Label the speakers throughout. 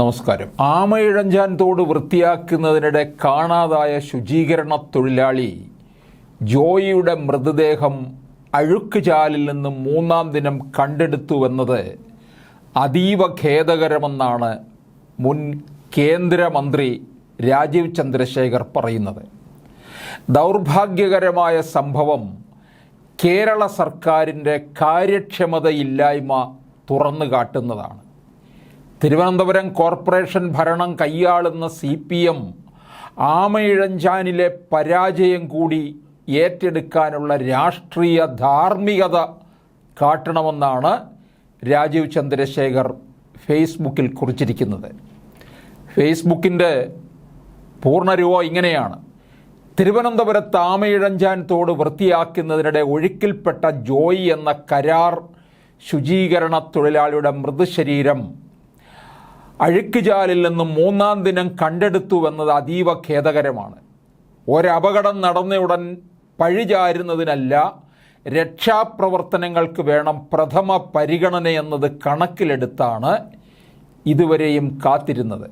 Speaker 1: നമസ്കാരം. ആമയിഴഞ്ചാൻ തോട് വൃത്തിയാക്കുന്നതിനിടെ കാണാതായ ശുചീകരണ തൊഴിലാളി ജോയിയുടെ മൃതദേഹം അഴുക്കുചാലിൽ നിന്ന് മൂന്നാം ദിനം കണ്ടെടുത്തുവെന്നത് അതീവ ഖേദകരമെന്നാണ് മുൻ കേന്ദ്രമന്ത്രി രാജീവ് ചന്ദ്രശേഖർ പറയുന്നത്. ദൗർഭാഗ്യകരമായ സംഭവം കേരള സർക്കാരിന്റെ കാര്യക്ഷമതയില്ലായ്മ തുറന്നു കാട്ടുന്നതാണ് തിരുവനന്തപുരം കോർപ്പറേഷൻ ഭരണം കൈയാളുന്ന സി പി എം ആമയിഴഞ്ചാനിലെ പരാജയം കൂടി ഏറ്റെടുക്കാനുള്ള രാഷ്ട്രീയ ധാർമ്മികത കാട്ടണമെന്നാണ് രാജീവ് ചന്ദ്രശേഖർ ഫേസ്ബുക്കിൽ കുറിച്ചിരിക്കുന്നത്. ഫേസ്ബുക്കിന്റെ പൂർണരൂപം ഇങ്ങനെയാണ്. തിരുവനന്തപുരത്ത് ആമയിഴഞ്ചാൻ തോട് വൃത്തിയാക്കുന്നതിനിടെ ഒഴുക്കിൽപ്പെട്ട ജോയി എന്ന കരാർ ശുചീകരണ തൊഴിലാളിയുടെ മൃതശരീരം അഴുക്കുചാലിൽ നിന്നും മൂന്നാം ദിനം കണ്ടെടുത്തു കണ്ടെടുത്തുവെന്നത് അതീവ ഖേദകരമാണ്. ഒരപകടം നടന്നയുടൻ പഴിചാരുന്നതിനല്ല രക്ഷാപ്രവർത്തനങ്ങൾക്ക് വേണം പ്രഥമ പരിഗണന എന്നത് കണക്കിലെടുത്താണ് ഇതുവരെയും കാത്തിരുന്നത്.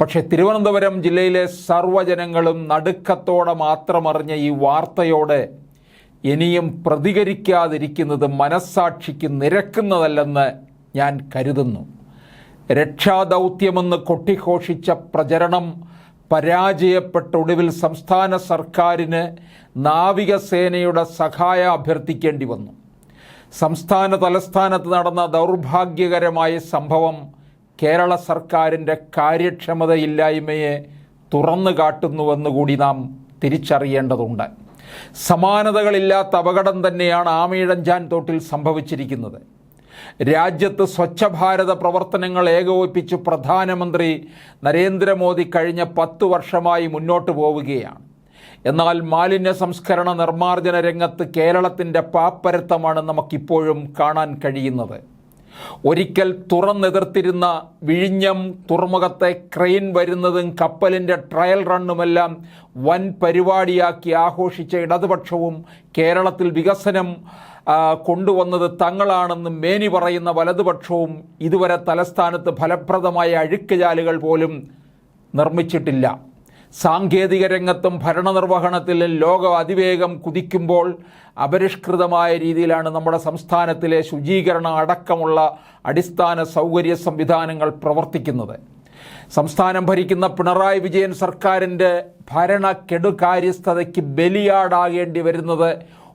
Speaker 1: പക്ഷേ തിരുവനന്തപുരം ജില്ലയിലെ സർവജനങ്ങളും നടുക്കത്തോടെ മാത്രമറിഞ്ഞ ഈ വാർത്തയോട് ഇനിയും പ്രതികരിക്കാതിരിക്കുന്നത് മനസ്സാക്ഷിക്ക് നിരക്കുന്നതല്ലെന്ന് ഞാൻ കരുതുന്നു. രക്ഷാദൗത്യമെന്ന് കൊട്ടിഘോഷിച്ച പ്രചരണം പരാജയപ്പെട്ട ഒടുവിൽ സംസ്ഥാന സർക്കാരിന് നാവികസേനയുടെ സഹായ അഭ്യർത്ഥിക്കേണ്ടി വന്നു. സംസ്ഥാന തലസ്ഥാനത്ത് നടന്ന ദൗർഭാഗ്യകരമായ സംഭവം കേരള സർക്കാരിന്റെ കാര്യക്ഷമതയില്ലായ്മയെ തുറന്നു കാട്ടുന്നുവെന്ന് കൂടി നാം തിരിച്ചറിയേണ്ടതുണ്ട്. സമാനതകളില്ലാത്ത അപകടം തന്നെയാണ് ആമയിഴഞ്ചാൻ തോട്ടിൽ സംഭവിച്ചിരിക്കുന്നത്. രാജ്യത്ത് സ്വച്ഛ ഭാരത പ്രവർത്തനങ്ങൾ ഏകോപിപ്പിച്ച് പ്രധാനമന്ത്രി നരേന്ദ്രമോദി കഴിഞ്ഞ പത്ത് വർഷമായി മുന്നോട്ട് പോവുകയാണ്. എന്നാൽ മാലിന്യ സംസ്കരണ നിർമ്മാർജന രംഗത്ത് കേരളത്തിന്റെ പാപ്പരത്തമാണ് നമുക്കിപ്പോഴും കാണാൻ കഴിയുന്നത്. ഒരിക്കൽ തുറന്നെതിർത്തിരുന്ന വിഴിഞ്ഞം തുറമുഖത്തെ ക്രെയിൻ വരുന്നതും കപ്പലിന്റെ ട്രയൽ റണ്ണുമെല്ലാം വൻ പരിപാടിയാക്കി ആഘോഷിച്ച ഇടതുപക്ഷവും കേരളത്തിൽ വികസനം കൊണ്ടുവന്നത് തങ്ങളാണെന്ന് മേനി പറയുന്ന വലതുപക്ഷവും ഇതുവരെ തലസ്ഥാനത്ത് ഫലപ്രദമായ അഴുക്കുചാലുകൾ പോലും നിർമ്മിച്ചിട്ടില്ല. സാങ്കേതിക രംഗത്തും ഭരണനിർവഹണത്തിൽ ലോകം അതിവേഗം കുതിക്കുമ്പോൾ അപരിഷ്കൃതമായ രീതിയിലാണ് നമ്മുടെ സംസ്ഥാനത്തിലെ ശുചീകരണം അടക്കമുള്ള അടിസ്ഥാന സൗകര്യ സംവിധാനങ്ങൾ പ്രവർത്തിക്കുന്നത്. സംസ്ഥാനം ഭരിക്കുന്ന പിണറായി വിജയൻ സർക്കാരിന്റെ ഭരണ കെടുകാര്യസ്ഥതയ്ക്ക് ബലിയാടാകേണ്ടി വരുന്നത്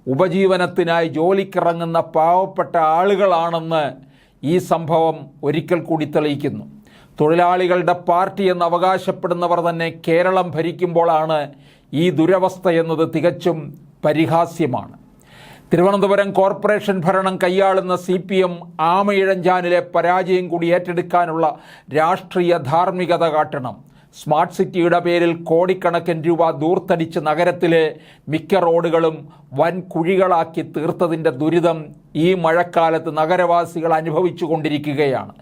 Speaker 1: ഉപജീവനത്തിനായി ജോലിക്കിറങ്ങുന്ന പാവപ്പെട്ട ആളുകളാണെന്ന് ഈ സംഭവം ഒരിക്കൽ കൂടി തെളിയിക്കുന്നു. തൊഴിലാളികളുടെ പാർട്ടി എന്ന് അവകാശപ്പെടുന്നവർ തന്നെ കേരളം ഭരിക്കുമ്പോഴാണ് ഈ ദുരവസ്ഥ എന്നത് തികച്ചും പരിഹാസ്യമാണ്. തിരുവനന്തപുരം കോർപ്പറേഷൻ ഭരണം കൈയാളുന്ന സി പി എം ആമയിഴഞ്ചാനിലെ പരാജയം കൂടി ഏറ്റെടുക്കാനുള്ള രാഷ്ട്രീയ ധാർമ്മികത കാട്ടണം. സ്മാർട്ട് സിറ്റിയുടെ പേരിൽ കോടിക്കണക്കിന് രൂപ ദൂർത്തടിച്ച് നഗരത്തിലെ മിക്ക റോഡുകളും വൻ കുഴികളാക്കി തീർത്തതിന്റെ ദുരിതം ഈ മഴക്കാലത്ത് നഗരവാസികൾ അനുഭവിച്ചു കൊണ്ടിരിക്കുകയാണ്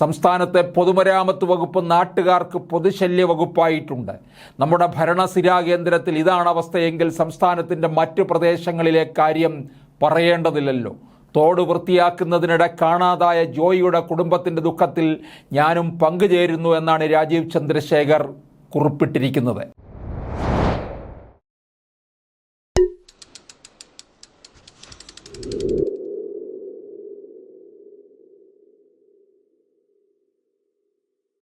Speaker 1: സംസ്ഥാനത്തെ പൊതുമരാമത്ത് വകുപ്പ് നാട്ടുകാർക്ക് പൊതുശല്യ വകുപ്പായിട്ടുണ്ട്. നമ്മുടെ ഭരണസിരാ കേന്ദ്രത്തിൽ ഇതാണ് അവസ്ഥയെങ്കിൽ സംസ്ഥാനത്തിന്റെ മറ്റു പ്രദേശങ്ങളിലെ കാര്യം പറയേണ്ടതില്ലല്ലോ. തോട് വൃത്തിയാക്കുന്നതിനിടെ കാണാതായ ജോയിയുടെ കുടുംബത്തിന്റെ ദുഃഖത്തിൽ ഞാനും പങ്കുചേരുന്നു എന്നാണ് രാജീവ് ചന്ദ്രശേഖർ കുറിപ്പിട്ടിരിക്കുന്നത്.